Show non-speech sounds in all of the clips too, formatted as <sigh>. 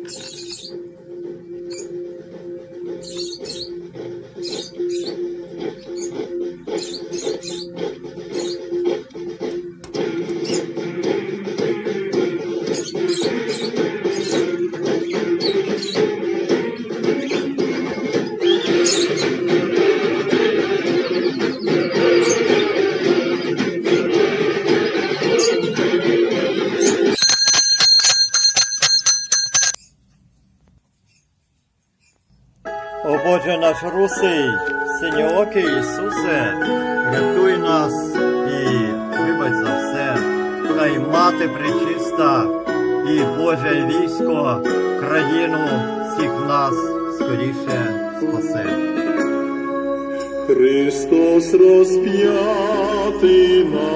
よし。Наш синьоокий Ісусе, рятуй нас і вибач за все. Хай мати пречиста і Боже військо, країну всіх нас скоріше спасе. Христос розп'ятий на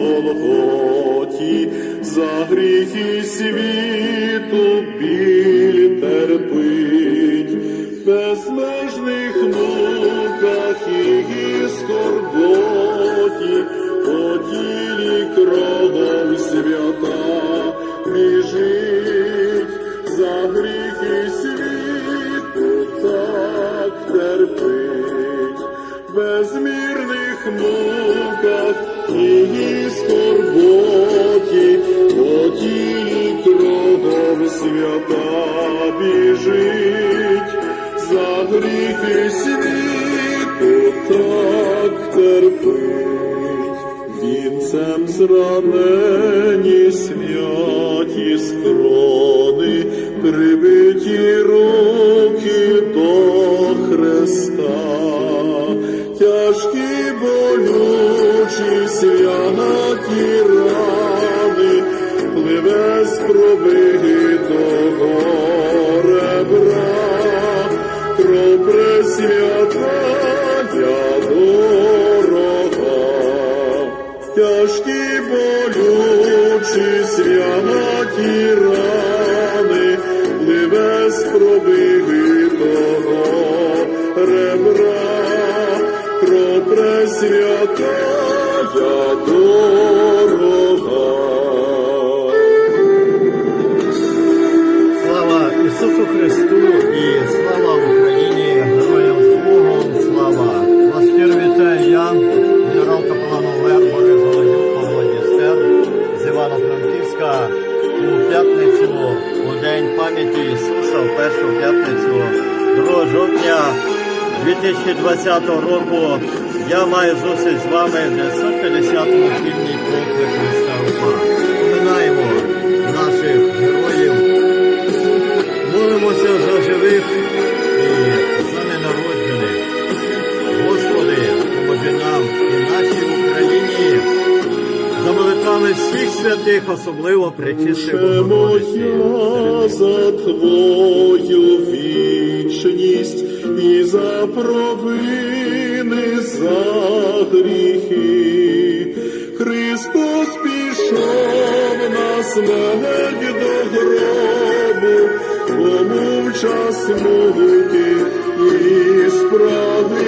Голготі, за гріхи світу біль терпить, безмежних муках і скорботі, по тілі кровом свята. Біжить, за гріхи світу так терпить, безмірних муках і скорботі, по тілі кровом свята. Біжить, за гріхи світу так терпить, вінцем зранені смяті скрони, прибиті руки до Христа, тяжкі болючі святі рани, пливе з пробитого пресвятая дорога, тяжкі болючі святі рани, пливе з пробитого ребра, кров пресвятая. Слава Ісусу Христу Івано-Франківська у п'ятницю, у День пам'яті Ісуса, в першу п'ятницю 2 жовтня 2020 року я маю зустріч з вами в 950-му фільмі Поклик Христа Упа. За всіх святих, особливо Богородиці. моя за твою вічність і за провини, за гріхи. Христос пішов на смерть до гробу, тому в час муки і справи.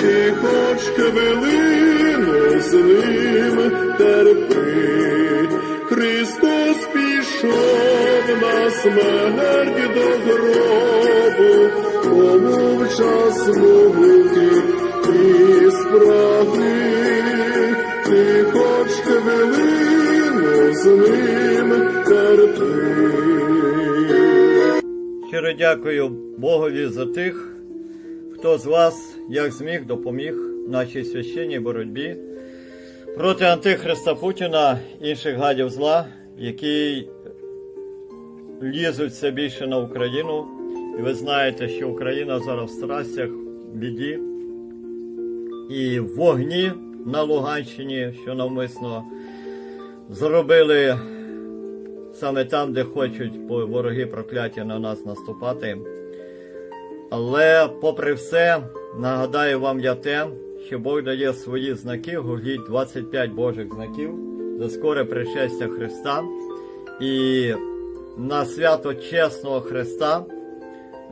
Ти хоч хвилину з ним терпи. Христос пішов на смерть до гробу, тому в час муки і справи. Ти хоч хвилину з ним терпи. Щиро дякую Богові за тих, хто з вас, як зміг, допоміг нашій священній боротьбі проти Антихриста Путіна, інших гадів зла, які лізуть все більше на Україну. І ви знаєте, що Україна зараз в страстях, в біді і в вогні на Луганщині, що навмисно зробили саме там, де хочуть вороги прокляття на нас наступати. Але, попри все, нагадаю вам я те, що Бог дає свої знаки, гугліть 25 Божих знаків за скоре пришестя Христа. І на свято чесного Христа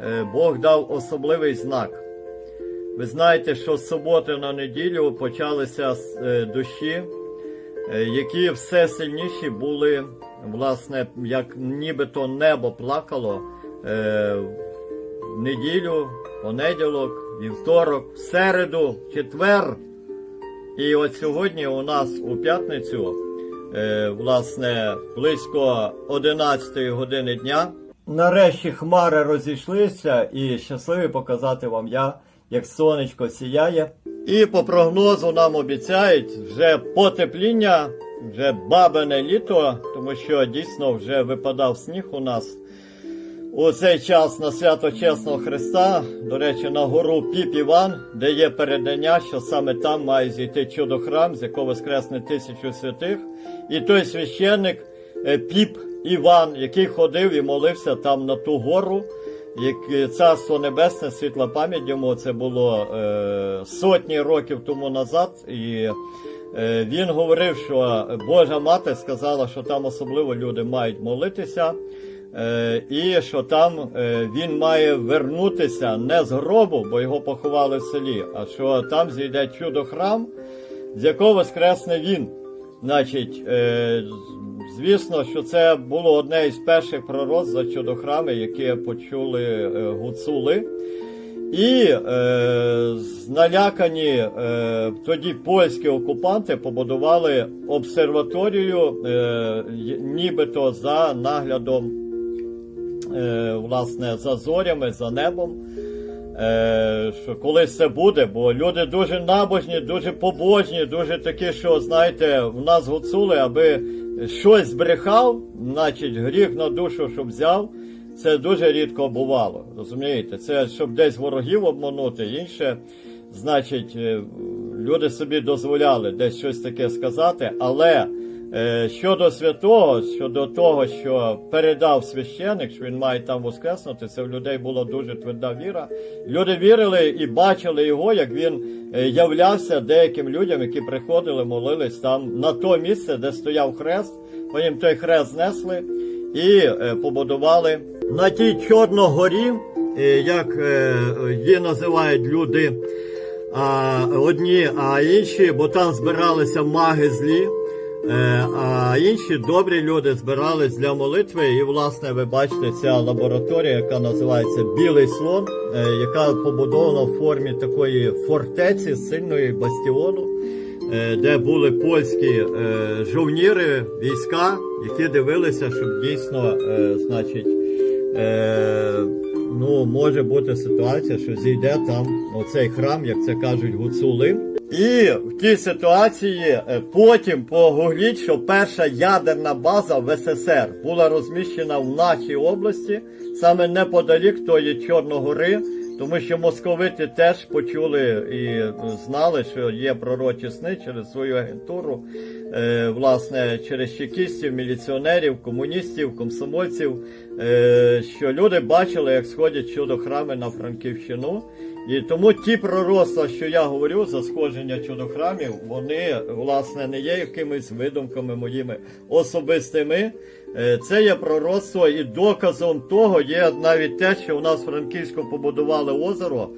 е, Бог дав особливий знак. Ви знаєте, що з суботи на неділю почалися е, дощі, е, які все сильніші були власне, як нібито небо плакало в неділю, понеділок, вівторок, в середу, в четвер. І от сьогодні у нас у п'ятницю, е, власне, близько 11 години дня. Нарешті хмари розійшлися і щасливий показати вам я, як сонечко сіяє. І по прогнозу нам обіцяють вже потепління, вже бабине літо, тому що дійсно вже випадав сніг у нас. У цей час на свято Чесного Христа, до речі, на гору Піп Іван, де є передання, що саме там має зійти чудо храм, з якого воскресне тисячу святих. І той священник е, Піп Іван, який ходив і молився там на ту гору, як царство небесне, світла пам'ять йому, це було е, сотні років тому назад. І е, він говорив, що Божа мати сказала, що там особливо люди мають молитися. Е, і що там е, він має вернутися не з гробу, бо його поховали в селі, а що там зійде чудо храм, з якого воскресне він. Значить, е, звісно, що це було одне із перших пророцтв за чудохрами, які почули гуцули. І е, налякані е, тоді польські окупанти побудували обсерваторію, е, нібито за наглядом власне, за зорями, за небом. Е, що колись це буде, бо люди дуже набожні, дуже побожні, дуже такі, що, знаєте, в нас гуцули, аби щось збрехав, значить гріх на душу, щоб взяв. Це дуже рідко бувало. Розумієте? Це щоб десь ворогів обманути, інше. Значить, е, люди собі дозволяли десь щось таке сказати, але е, щодо святого, щодо того, що передав священик, що він має там воскреснути, це в людей була дуже тверда віра. Люди вірили і бачили його, як він е, являвся деяким людям, які приходили, молились там на то місце, де стояв хрест. Потім той хрест знесли і е, побудували на тій Чорногорі, е, як е, її називають люди одні, а інші, бо там збиралися маги злі. Е, А інші добрі люди збирались для молитви, і власне ви бачите ця лабораторія, яка називається Білий слон, е, яка побудована в формі такої фортеці сильної бастіону, е, де були польські жовніри, війська, які дивилися, щоб дійсно, значить, ну, може бути ситуація, що зійде там оцей храм, як це кажуть гуцули. І в тій ситуації е, потім погугліть, що перша ядерна база в СССР була розміщена в нашій області, саме неподалік тої Чорногори, тому що московити теж почули і знали, що є пророчі сни через свою агентуру, е, власне, через чекістів, міліціонерів, комуністів, комсомольців, е, що люди бачили, як сходять чудо-храми на Франківщину. І тому ті пророцтва, що я говорю за сходження чудохрамів, вони власне не є якимись видумками моїми особистими. Е, Це є пророцтво, і доказом того є навіть те, що у нас в Франківську побудували озеро.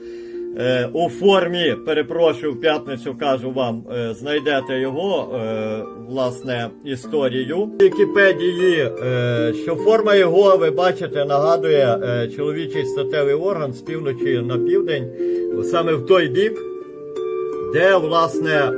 Е, у формі, перепрошую, в п'ятницю кажу вам, е, знайдете його, е, власне, історію. В Вікіпедії, е, що форма його, ви бачите, нагадує е, чоловічий статевий орган з півночі на південь, саме в той бік, де, власне,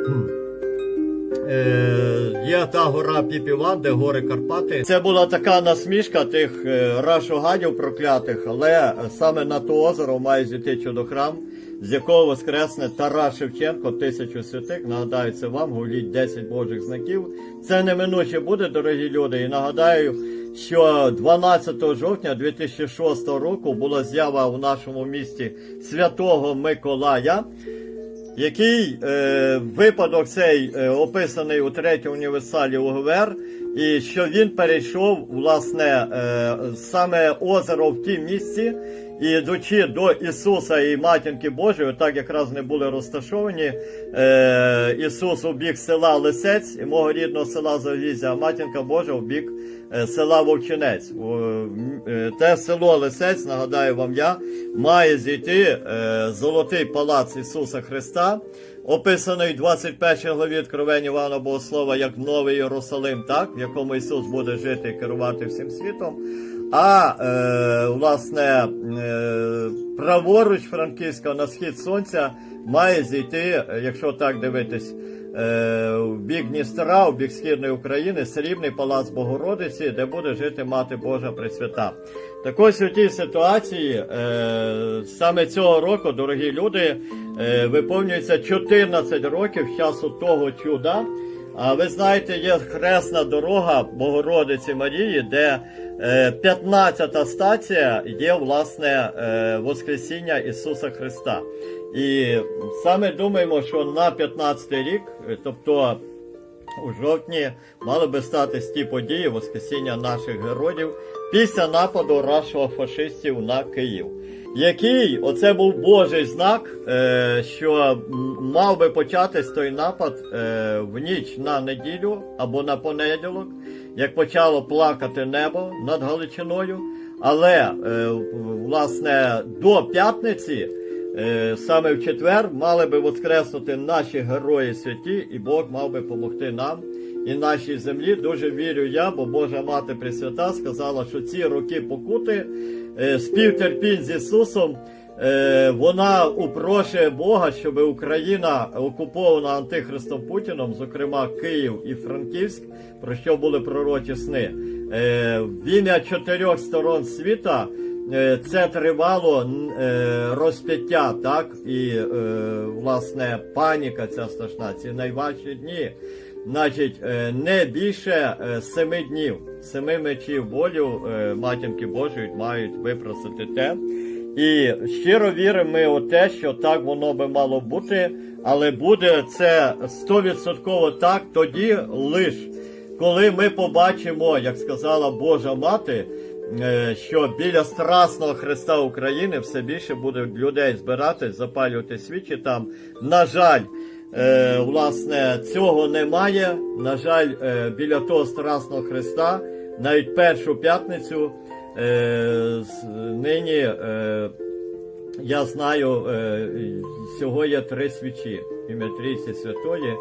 Е, є та гора Піпіван, де гори Карпати. Це була така насмішка тих е, рашоганів проклятих, але саме на то озеро має зійти чудохрам, з якого воскресне Тарас Шевченко, тисячу святих. Нагадаю вам, гуліть 10 божих знаків. Це неминуче буде, дорогі люди. І нагадаю, що 12 жовтня 2006 року була з'ява у нашому місті Святого Миколая який е, випадок цей е, описаний у третьому універсалі УГВР, і що він перейшов власне е, саме озеро в тім місці, І йдучи до Ісуса і Матінки Божої, так якраз не були розташовані. Е, Ісус у бік села Лисець і мого рідного села Завізя, а Матінка Божа в бік е, села Вовчинець. Е, Те село Лисець, нагадаю вам я, має зійти е, золотий палац Ісуса Христа, описаний в 21 главі Откровення Івана Богослова як Новий Єрусалим, так, в якому Ісус буде жити і керувати всім світом. А е, власне е, праворуч Франківська на схід сонця має зійти, якщо так дивитись, е, в бік Дністра, в бік східної України, срібний палац Богородиці, де буде жити Мати Божа Пресвята. Так ось у тій ситуації е, саме цього року, дорогі люди, е, виповнюється 14 років часу того чуда. А ви знаєте, є хресна дорога Богородиці Марії, де е, 15-та стація є власне е, Воскресіння Ісуса Христа. І саме думаємо, що на 15-й рік, е, тобто у жовтні, мали би статись ті події Воскресіння наших героїв після нападу рашого фашистів на Київ. Який оце був Божий знак, е, що мав би початись той напад е, в ніч на неділю або на понеділок, як почало плакати небо над Галичиною. Але е, власне до п'ятниці, саме в четвер, мали би воскреснути наші герої святі, і Бог мав би допомогти нам і нашій землі. Дуже вірю я, бо Божа Мати Пресвята сказала, що ці роки покути співтерпінь з Ісусом. е, Вона упрошує Бога, щоб Україна окупована антихристом Путіном, зокрема Київ і Франківськ, про що були пророчі сни. Е, В ім'я чотирьох сторон світа е, це тривало е, розп'яття, так і е, власне паніка ця страшна, ці найважчі дні. Значить, е, не більше е, семи днів, семи мечів болю е, матінки Божої мають випросити те. І щиро віримо ми у те, що так воно би мало бути, але буде це стовідсотково так тоді лиш, коли ми побачимо, як сказала Божа Мати, що біля Страсного Христа України все більше буде людей збиратись, запалювати свічі там. На жаль, е, власне, цього немає. На жаль, е, біля того Страсного Христа, навіть першу п'ятницю, е, нині. Е, я знаю, е, всього є три свічі ім'я Трійці Святої.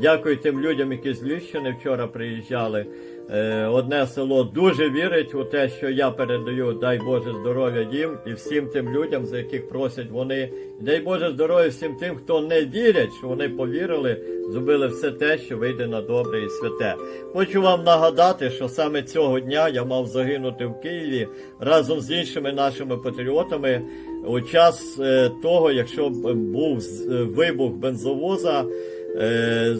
Дякую тим людям, які з Львівщини вчора приїжджали. Е, Одне село дуже вірить у те, що я передаю, дай Боже здоров'я їм і всім тим людям, за яких просять вони. Дай Боже здоров'я всім тим, хто не вірять, що вони повірили, зробили все те, що вийде на добре і святе. Хочу вам нагадати, що саме цього дня я мав загинути в Києві разом з іншими нашими патріотами у час е, того, якщо був е, вибух бензовоза. Е,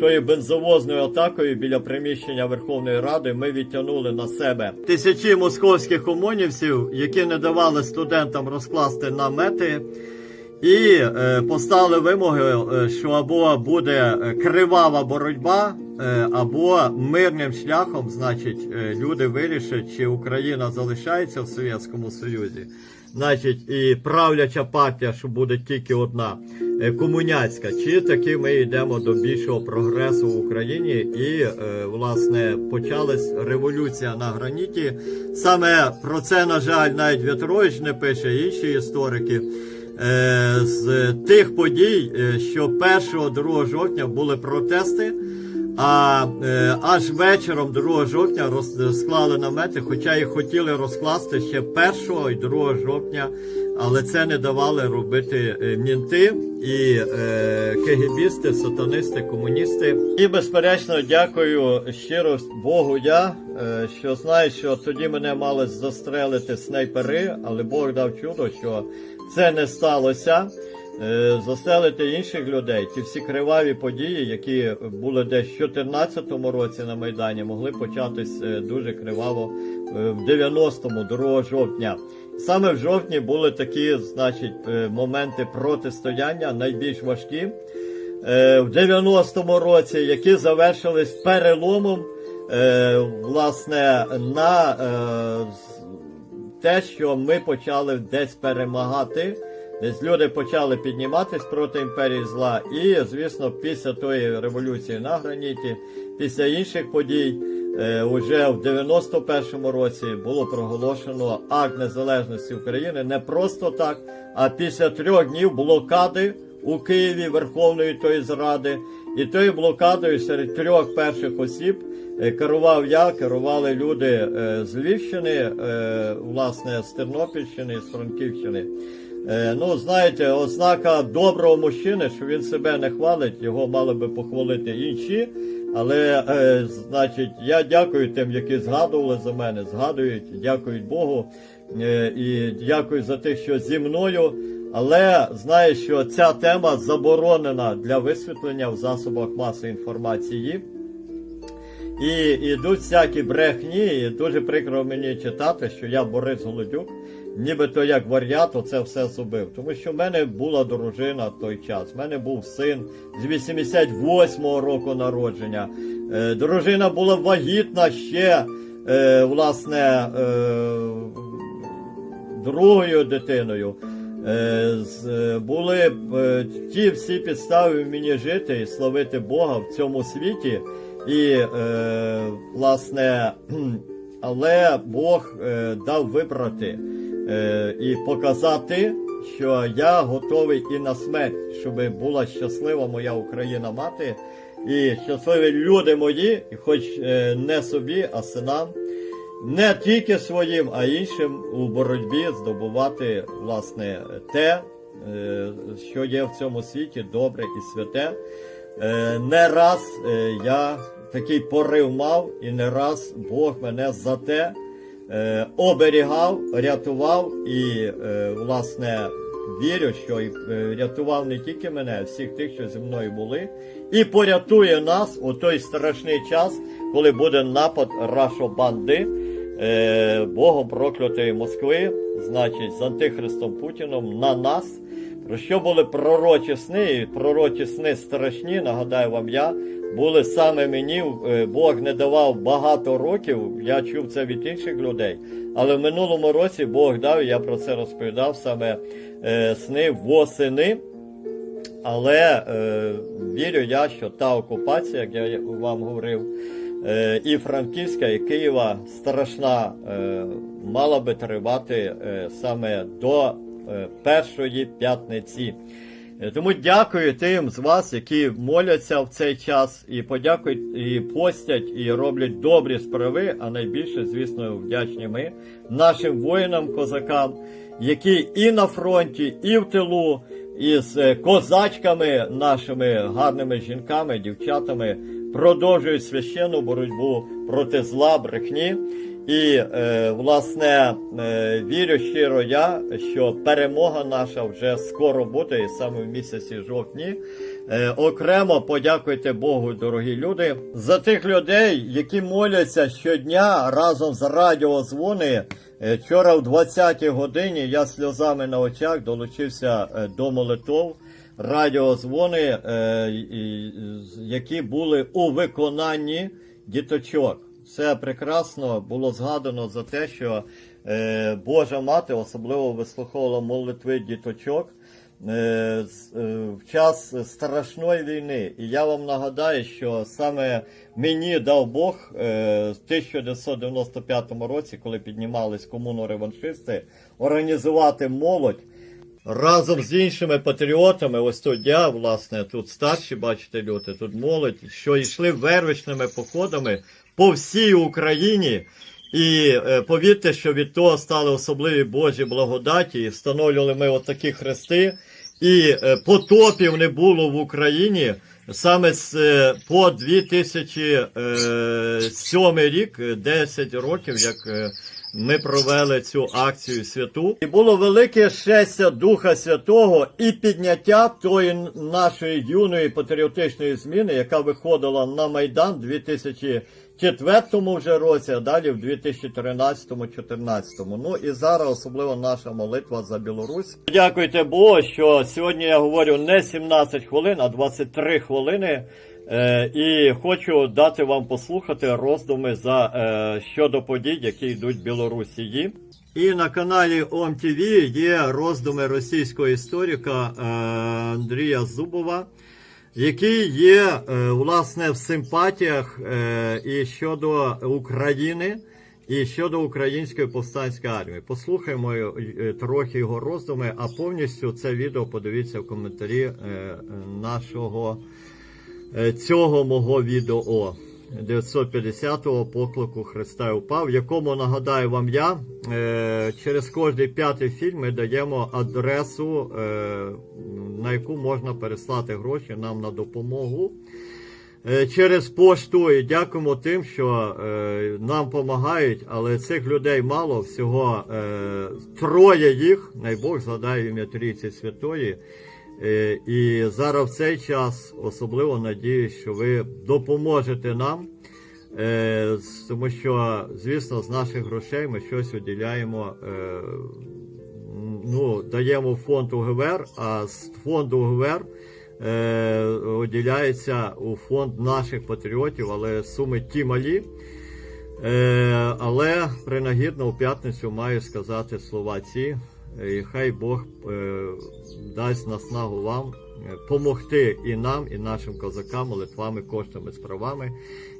Тою бензовозною атакою біля приміщення Верховної Ради ми відтягнули на себе тисячі московських омонівців, які не давали студентам розкласти намети, і е, поставили вимоги, е, що або буде кривава боротьба, або мирним шляхом, значить, люди вирішать, чи Україна залишається в Совєтському Союзі. Значить, і правляча партія, що буде тільки одна, е, комуняцька, чи таки ми йдемо до більшого прогресу в Україні, і е, власне почалась революція на граніті. Саме про це, на жаль, навіть В'ятрович не пише, інші історики. Е, з тих подій, що 1-2 жовтня були протести, а е, аж вечором 2 жовтня роз, склали намети, хоча і хотіли розкласти ще 1 і 2 жовтня, але це не давали робити е, мінти і е, кегебісти, сатанисти, комуністи. І безперечно дякую щиро Богу я, е, що знаю, що тоді мене мали застрелити снайпери, але Бог дав чудо, що це не сталося. Е, Заселити інших людей, ті всі криваві події, які були десь в 2014 році на Майдані, могли початись е, дуже криваво е, в 90-му, 2 жовтня. Саме в жовтні були такі, значить, моменти протистояння найбільш важкі в 90-му році, які завершились переломом, власне, на те, що ми почали десь перемагати. Люди почали підніматись проти імперії зла. І, звісно, після тої революції на граніті, після інших подій, е, уже в 91-му році було проголошено акт незалежності України не просто так, а після трьох днів блокади у Києві Верховної тої зради. І тою блокадою серед трьох перших осіб е, керував я, керували люди е, з Львівщини, е, власне, з Тернопільщини, з Франківщини. Е, Ну, знаєте, ознака доброго мужчини, що він себе не хвалить, його мали би похвалити інші. Але, е, значить, я дякую тим, які згадували за мене, згадують, дякують Богу. Е, і дякую за те, що зі мною. Але знаю, що ця тема заборонена для висвітлення в засобах масової інформації. І йдуть всякі брехні, і дуже прикро мені читати, що я Борис Голодюк, нібито як вар'ят оце все зробив. Тому що в мене була дружина в той час, в мене був син з 88-го року народження. Е, дружина була вагітна ще, е, власне, е, другою дитиною. Були ті всі підстави мені жити і славити Бога в цьому світі. І, власне, <clears throat> але Бог дав вибрати е, і показати, що я готовий і на смерть, щоб була щаслива моя Україна мати, і щасливі люди мої, хоч е, не собі, а синам не тільки своїм, а іншим у боротьбі здобувати власне те, е, що є в цьому світі добре і святе. Е, Не раз е, я такий порив мав, і не раз Бог мене за те е, оберігав, рятував і, е, власне, вірю, що е, рятував не тільки мене, а всіх тих, що зі мною були, і порятує нас у той страшний час, коли буде напад Рашобанди, е, Богом проклятої Москви, значить, з Антихристом Путіном на нас. Про що були пророчі сни, і пророчі сни страшні, нагадаю вам я, були саме мені, е, Бог не давав багато років, я чув це від інших людей. Але в минулому році Бог дав, я про це розповідав саме е, сни восени. Але е, вірю я, що та окупація, як я вам говорив, е, і Франківська, і Києва страшна, е, мала би тривати е, саме до е, першої п'ятниці. Е, Тому дякую тим з вас, які моляться в цей час, і подякують, і постять, і роблять добрі справи. А найбільше, звісно, вдячні ми нашим воїнам-козакам, які і на фронті, і в тилу, і з е, козачками, нашими гарними жінками, дівчатами продовжують священну боротьбу проти зла, брехні. І, е, власне, е, вірю щиро я, що перемога наша вже скоро буде, і саме в місяці жовтні. Е, окремо подякуйте Богу, дорогі люди, за тих людей, які моляться щодня разом з радіозвони. Е, Вчора в 20-й годині я сльозами на очах долучився е, до молитов радіозвони, е, які були у виконанні діточок. Все прекрасно було згадано за те, що е, Божа мати особливо вислуховувала молитви діточок е, е, в час страшної війни. І я вам нагадаю, що саме мені дав Бог е, в 1995 році, коли піднімались комуно-реваншисти, організувати молодь. Разом з іншими патріотами, ось тут я, власне, тут старші, бачите, люди, тут молодь, що йшли вервичними походами по всій Україні. І е, повірте, що від того стали особливі Божі благодаті, і встановлювали ми отакі хрести, і е, потопів не було в Україні саме з е, по 2007 рік, 10 років, як ми провели цю акцію святу. І було велике щастя Духа Святого і підняття тої нашої юної патріотичної зміни, яка виходила на майдан 2000 четвертому вже році, а далі в 2013-2014. Ну і зараз особливо наша молитва за Білорусь. Дякуйте Богу, що сьогодні я говорю не 17 хвилин, а 23 хвилини. Е, і хочу дати вам послухати роздуми за е, щодо подій, які йдуть в Білорусі. І на каналі ОМТВ є роздуми російського історика е, Андрія Зубова який є е, власне в симпатіях е, і щодо України, і щодо української повстанської армії. Послухаймо е, трохи його роздуми, а повністю це відео подивіться в коментарі нашого цього мого відео 950-го поклику Христа упав, в якому нагадаю вам я. е, Через кожний п'ятий фільм ми даємо адресу, е, на яку можна переслати гроші нам на допомогу. Е, Через пошту і дякуємо тим, що нам допомагають, але цих людей мало, всього троє їх, най Бог згадає ім'я Трійці Святої. Е, і зараз в цей час особливо надіюсь, що ви допоможете нам, е, тому що, звісно, з наших грошей ми щось виділяємо. Е, ну, даємо фонд УГВР, а з фонду УГВР виділяється у фонд наших патріотів, але суми ті малі. Але принагідно у п'ятницю маю сказати слова ці. І хай Бог е, дасть наснагу вам е, помогти і нам, і нашим козакам молитвами, коштами, справами,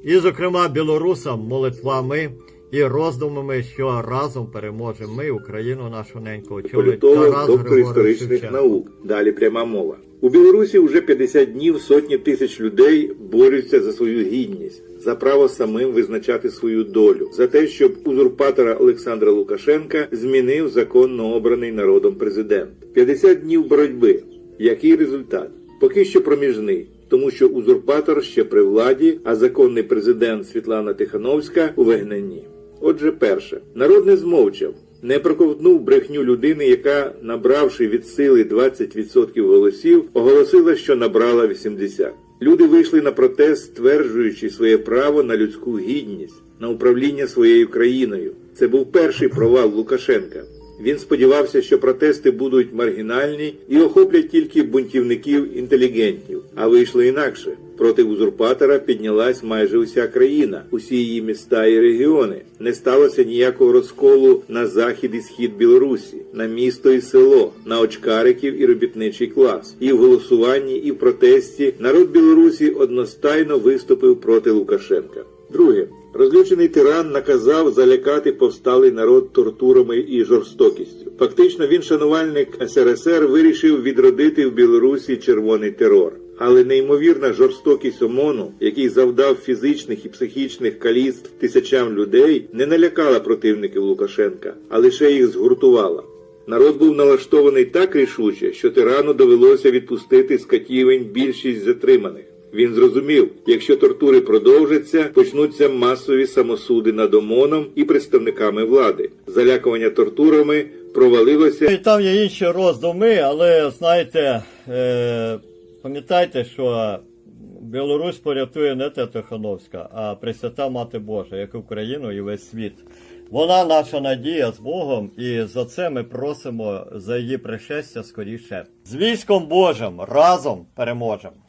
і, зокрема, білорусам молитвами і роздумами, що разом переможемо ми, Україну нашу неньку, очолить Політолог, доктор історичних наук. Далі пряма мова. У Білорусі вже 50 днів сотні тисяч людей борються за свою гідність, за право самим визначати свою долю, за те, щоб узурпатора Олександра Лукашенка змінив законно обраний народом президент. 50 днів боротьби. Який результат? Поки що проміжний. Тому що узурпатор ще при владі, а законний президент Світлана Тихановська у вигнанні. Отже, перше, народ не змовчав, не проковтнув брехню людини, яка, набравши від сили 20% голосів, оголосила, що набрала 80%. Люди вийшли на протест, стверджуючи своє право на людську гідність, на управління своєю країною. Це був перший провал Лукашенка. Він сподівався, що протести будуть маргінальні і охоплять тільки бунтівників інтелігентів, а вийшло інакше. Проти узурпатора піднялась майже уся країна, усі її міста і регіони. Не сталося ніякого розколу на захід і схід Білорусі, на місто і село, на очкариків і робітничий клас. І в голосуванні, і в протесті народ Білорусі одностайно виступив проти Лукашенка. Друге, розлючений тиран наказав залякати повсталий народ тортурами і жорстокістю. Фактично, він, шанувальник СРСР, вирішив відродити в Білорусі червоний терор. Але неймовірна жорстокість ОМОНу, який завдав фізичних і психічних каліцтв тисячам людей, не налякала противників Лукашенка, а лише їх згуртувала. Народ був налаштований так рішуче, що тирану довелося відпустити з катівень більшість затриманих. Він зрозумів, якщо тортури продовжаться, почнуться масові самосуди над ОМОНом і представниками влади. Залякування тортурами провалилося. І там є інші роздуми, але знаєте, е, пам'ятайте, що Білорусь порятує не те Тихановська, а Пресвята Мати Божа, як Україну і весь світ. Вона наша надія з Богом, і за це ми просимо за її пришестя скоріше. З військом Божим разом переможемо.